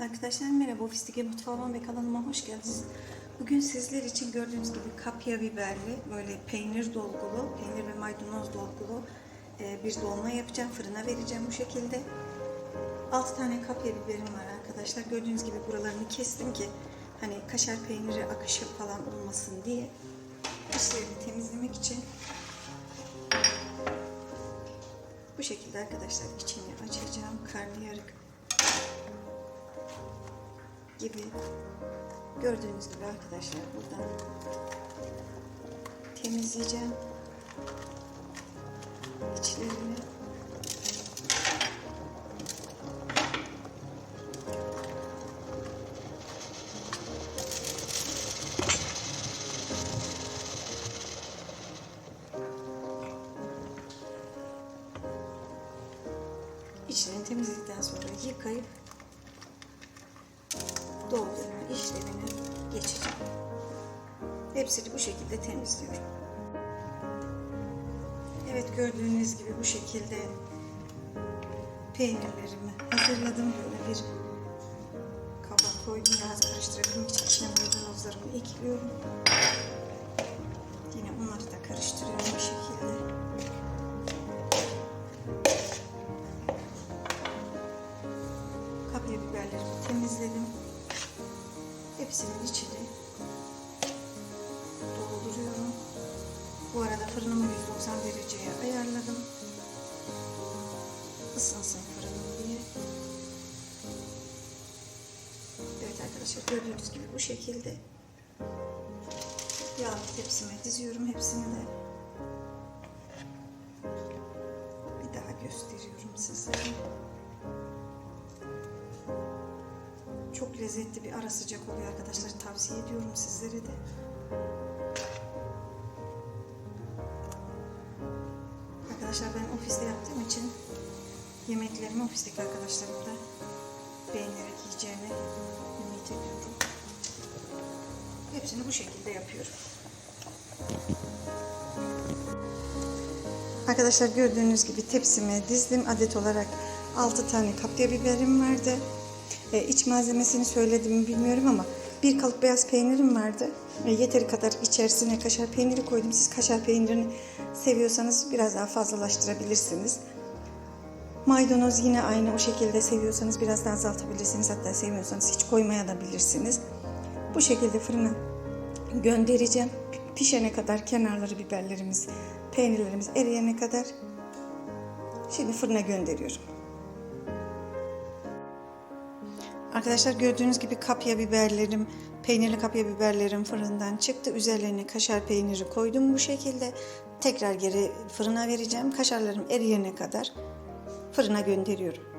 Arkadaşlar merhaba Ofisteki Mutfağıma ve kanalıma hoş geldiniz. Bugün sizler için gördüğünüz gibi kapya biberli böyle peynir dolgulu, peynir ve maydanoz dolgulu e, bir dolma yapacağım. Fırına vereceğim bu şekilde. 6 tane kapya biberim var arkadaşlar. Gördüğünüz gibi buralarını kestim ki hani kaşar peyniri akışı falan olmasın diye. İçlerini temizlemek için bu şekilde arkadaşlar içini açacağım. Karnıyarık gibi. Gördüğünüz gibi arkadaşlar buradan temizleyeceğim. İçlerini. İçlerini temizledikten sonra yıkayıp doldurma işlemine geçeceğim. Hepsini bu şekilde temizliyorum. Evet gördüğünüz gibi bu şekilde peynirlerimi hazırladım. Böyle bir kaba koydum. Biraz karıştırabilmek için içine maydanozlarımı ekliyorum. Yine onları da karıştırıyorum bu şekilde. Kapya biberlerimi temizledim. Hepsinin içini dolduruyorum. Bu arada fırınımı 190 dereceye ayarladım. Isınsın fırınım diye. Evet arkadaşlar gördüğünüz gibi bu şekilde yağlı tepsime diziyorum hepsini de. Bir daha gösteriyorum sizlere. Çok lezzetli bir ara sıcak oluyor arkadaşlar. Tavsiye ediyorum sizlere de. Arkadaşlar ben ofiste yaptığım için yemeklerimi ofisteki arkadaşlarım da beğenerek yiyeceğini ümit ediyorum. Hepsini bu şekilde yapıyorum. Arkadaşlar gördüğünüz gibi tepsime dizdim. Adet olarak 6 tane kapya biberim vardı. E, iç malzemesini söyledim mi bilmiyorum ama bir kalıp beyaz peynirim vardı. E, yeteri kadar içerisine kaşar peyniri koydum. Siz kaşar peynirini seviyorsanız biraz daha fazlalaştırabilirsiniz. Maydanoz yine aynı o şekilde seviyorsanız biraz daha azaltabilirsiniz. Hatta sevmiyorsanız hiç koymaya da bilirsiniz. Bu şekilde fırına göndereceğim. Pişene kadar kenarları biberlerimiz, peynirlerimiz eriyene kadar şimdi fırına gönderiyorum. Arkadaşlar gördüğünüz gibi kapya biberlerim, peynirli kapya biberlerim fırından çıktı. Üzerlerine kaşar peyniri koydum bu şekilde. Tekrar geri fırına vereceğim. Kaşarlarım eriyene kadar fırına gönderiyorum.